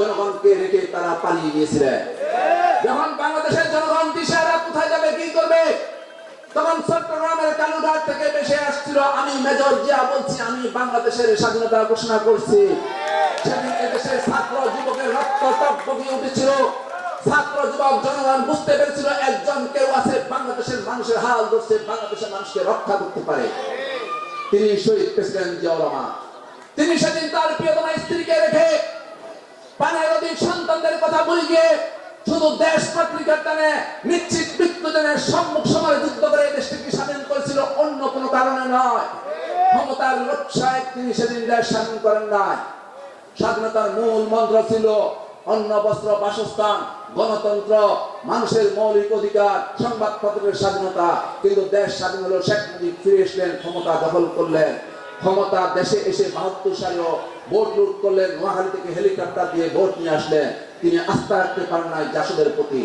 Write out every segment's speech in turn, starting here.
জনগণকে রেখে তারা পালিয়ে গিয়েছিলেন যখন বাংলাদেশের জনগণ দিশারা কোথায় যাবে, কি করবে? তখন চট্টগ্রামের কালুঘাট থেকে বেশি আসছিল, আমি মেজর জিয়া বলছি, আমি বাংলাদেশের স্বাধীনতা ঘোষণা করছি। সেদিন দেশের ছাত্র যুবকের রক্ত উঠেছিল। ছাত্র যুবক জনগণ বুঝতে পেরেছিল, একজন কেউ আছে, বাংলাদেশের মানুষের হাল ধরছে, বাংলাদেশের মানুষকে রক্ষা করতে পারে। তিনি শহীদ প্রেসিডেন্ট জিয়াউর রহমান। তিনি সেদিন তার প্রিয়তমা স্ত্রীকে রেখে দিন সন্তানদের কথা শুধু দেশ পত্রিকার টানে নিশ্চিত সম্মুখ সমরে যুদ্ধ করে দেশটিকে স্বাধীন করেছিল অন্য কোনো কারণে নয়। ক্ষমতার লোকসায় তিনি সেদিন দেশ স্বাধীন করেন নাই। স্বাধীনতার মূল মন্ত্র ছিল অন্ন, বস্ত্র, বাসস্থান, গণতন্ত্র, মানুষের মৌলিক অধিকার, সংবাদপত্রের স্বাধীনতা। কিন্তু দেশ স্বাধীন হলো শেখ মুজিব ফিরে এসলেন, ক্ষমতা দখল করলেন। ক্ষমতা দেশে এসে বাহাত্তর সালেও ভোট লুট করলেন, নোয়াখালী থেকে হেলিকপ্টার দিয়ে ভোট নিয়ে আসলেন। তিনি আস্থা রাখতে পারেন নাই জাসদের প্রতি।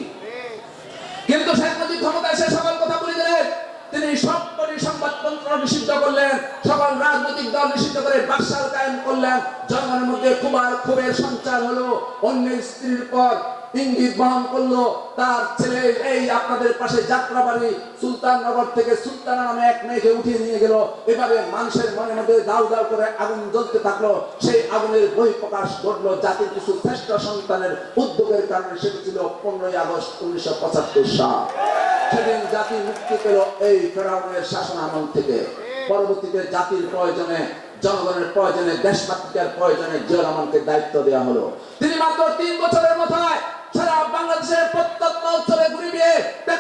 কিন্তু শেখ মুজিব ক্ষমতা এসে সকল কথা বলে দিলেন। তিনি সবকটি সংবাদপত্র নিষিদ্ধ করলেন সকল রাজনৈতিক দল নিষিদ্ধ করে বাকশাল কায়েম করলেন। জনগণের মধ্যে খুবার ক্ষোভের সঞ্চার হলো। অন্যের স্ত্রীর পর ইঙ্গিত বহন করল তার ছেলে এই আপনাদের পাশে যাত্রাবাড়ি সুলতাননগর থেকে নামে এক মেয়েকে উঠিয়ে নিয়ে গেল। এভাবে মানুষের মনের মধ্যে দাউ দাউ করে আগুন জ্বলতে থাকল। সেই আগুনের বই প্রকাশ ঘটলো কিছু শ্রেষ্ঠ সন্তানের উদ্যোগের কারণে। সেটি ছিল পনেরোই আগস্ট উনিশশো পঁচাত্তর সাল। সেদিন জাতি মুক্তি পেল এই ফেরাউনের শাসন আমল থেকে। পরবর্তীতে জাতির প্রয়োজনে, জনগণের প্রয়োজনে দেশমাতৃকার প্রয়োজনে জিয়া রহমানকে দায়িত্ব দেওয়া হলো। তিনি মাত্র তিন বছরের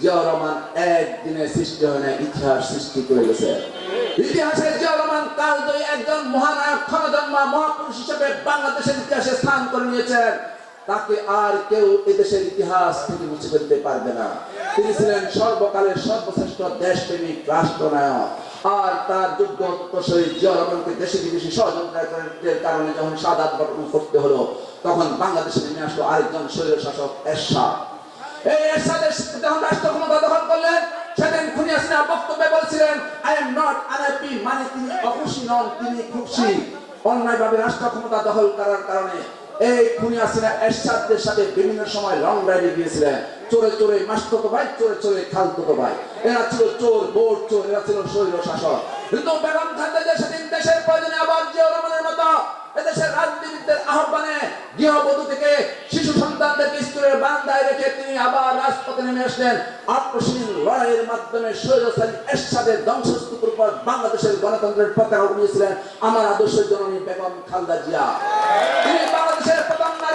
জিয়া একদিনে সৃষ্টি হয় না, ইতিহাস সৃষ্টি করে গেছে। ইতিহাসে জিয়া রহমান কালজয়ী একজন মহানায়ক, ক্ষণজন্মা মহাপুরুষ হিসেবে বাংলাদেশের ইতিহাসে স্থান করে নিয়েছেন। তাকে আর কেউ এদেশের ইতিহাস থেকে মুছে ফেলতে পারবে না। তিনি ছিলেন সর্বকালের সর্বশ্রেষ্ঠ দেশপ্রেমিক, রাষ্ট্রনায়ক। আর তার যোগ্য শহীদ জিয়া রহমানকে দেশে বিদেশি ষড়যন্ত্রের কারণে যখন সাদাত বরণ করতে হলো, তখন বাংলাদেশে নেমে আসলো আরেকজন শৈল শাসক এরশাদ। মানে করার কারণে এই সাথে বিভিন্ন সময় লং রাইডে গিয়েছিলেন। চোরে চোরে মাস্তো ভাই, চোরে চোরে খালতো ভাই। এরা ছিল চোর বোর্ড চোর, এরা ছিল শৈল শাসক। কিন্তু বেগম খালেদা সেদিন দেশের প্রয়োজনে আবার তিনি আবার রাজপথে নেমে আসলেন। আত্মশীল লড়াইয়ের মাধ্যমে স্বৈরশালী এরশাদের ধ্বংসস্তূপের উপর বাংলাদেশের গণতন্ত্রের পতাকা উড়িয়েছিলেন আমার আদর্শের জননী বেগম খালদা জিয়া। তিনি বাংলাদেশের